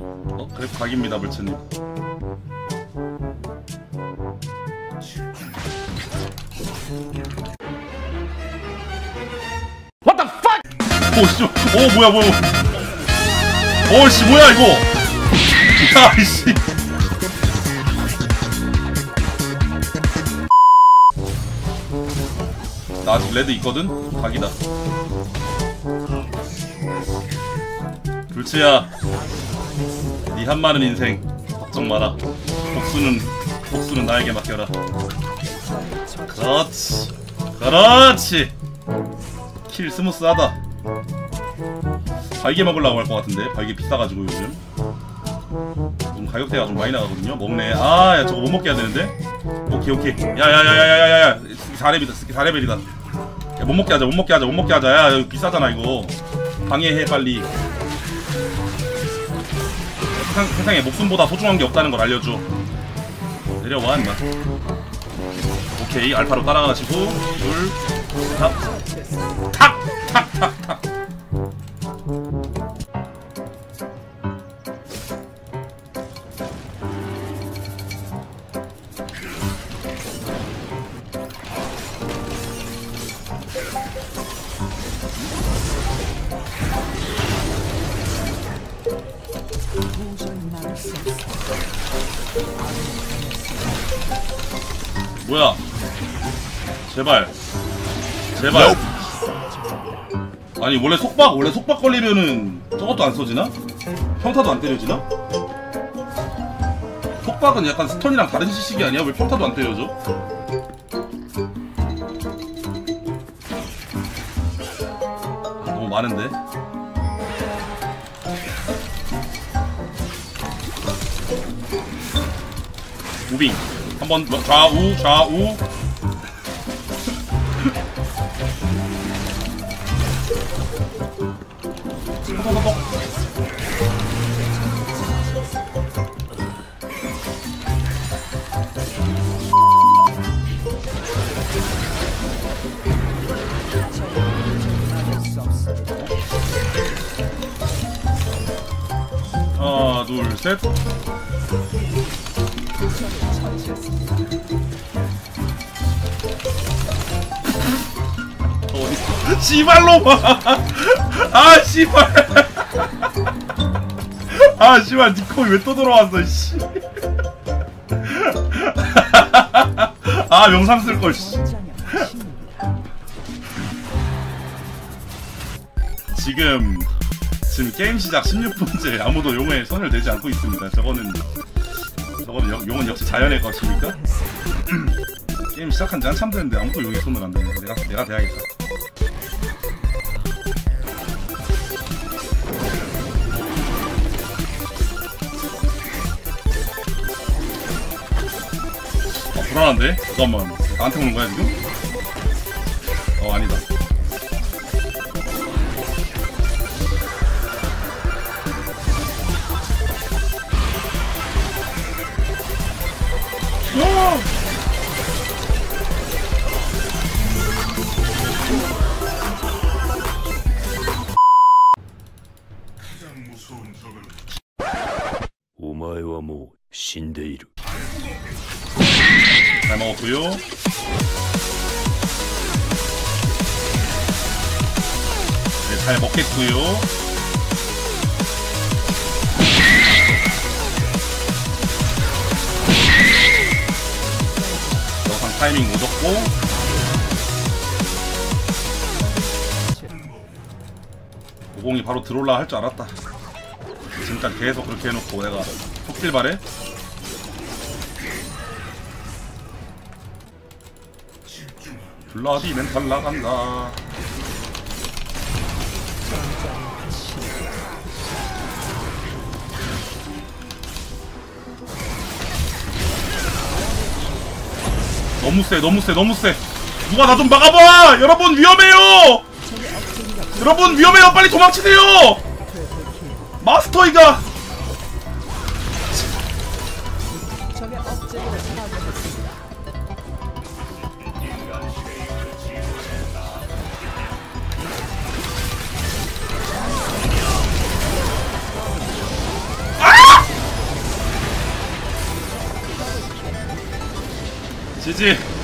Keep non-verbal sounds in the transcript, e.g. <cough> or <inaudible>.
어? 그래 각입니다 물체님 What the fuck? 오 씨 오 뭐야 뭐야 오 씨 뭐야 이거 야 이씨 나 아직 레드 있거든? 각이다 불치야. 네 한마른 인생. 걱정 마라. 복수는 복수는 나에게 맡겨라. 그렇지. 그렇지. 킬 스무스하다. 발개 먹으려고 할 것 같은데. 발개 비싸가지고 요즘. 좀 가격대가 좀 많이 나가거든요. 먹네. 아 야 저거 못 먹게 해야 되는데? 오케이 오케이. 야야야야야야야. 4렙이다 4레벨이다. 야, 못 먹게 하자 못 먹게 하자 못 먹게 하자. 야 비싸잖아 이거. 방해해 빨리 세상, 세상에 목숨보다 소중한 게 없다는 걸 알려줘. 내려와 임마. 오케이 알파로 따라가시고 둘탁탁탁탁탁 뭐야 제발 제발 아니 원래 속박 원래 속박 걸리면은 저것도 안 써지나? 평타도 안 때려지나? 속박은 약간 스턴이랑 다른 시식이 아니야? 왜 평타도 안 때려져? 아, 너무 많은데? 무빙 한번 좌우 좌우. 하나 둘셋 어디 씨발로 봐아 씨발 아 씨발 니코이 왜또 들어왔어 씨. 아 영상 쓸걸 씨. 지금 지금 게임 시작 16분째 아무도 용에 손을 대지 않고 있습니다 저거는 저거는 영- 용은 역시 자연의 것입니까? <clears throat> 게임 시작한 지 한참 됐는데 아무도 용에 손을 안 대네 내가 내가 대야겠다 어, 불안한데? 잠깐만 나한테 오는 거야 지금? 신데이루. 잘 먹었구요. 네, 잘 먹겠구요. 타이밍 못었고. 오공이 그 바로 들어올라 할 줄 알았다. 지금까지 계속 그렇게 해놓고 내가 속길 바래? 블라디 멘탈 나간다. 너무 세, 너무 세, 너무 세. 누가 나 좀 막아봐! 여러분 위험해요! 여러분 위험해요! 빨리 도망치세요! 마스터이가! 지지.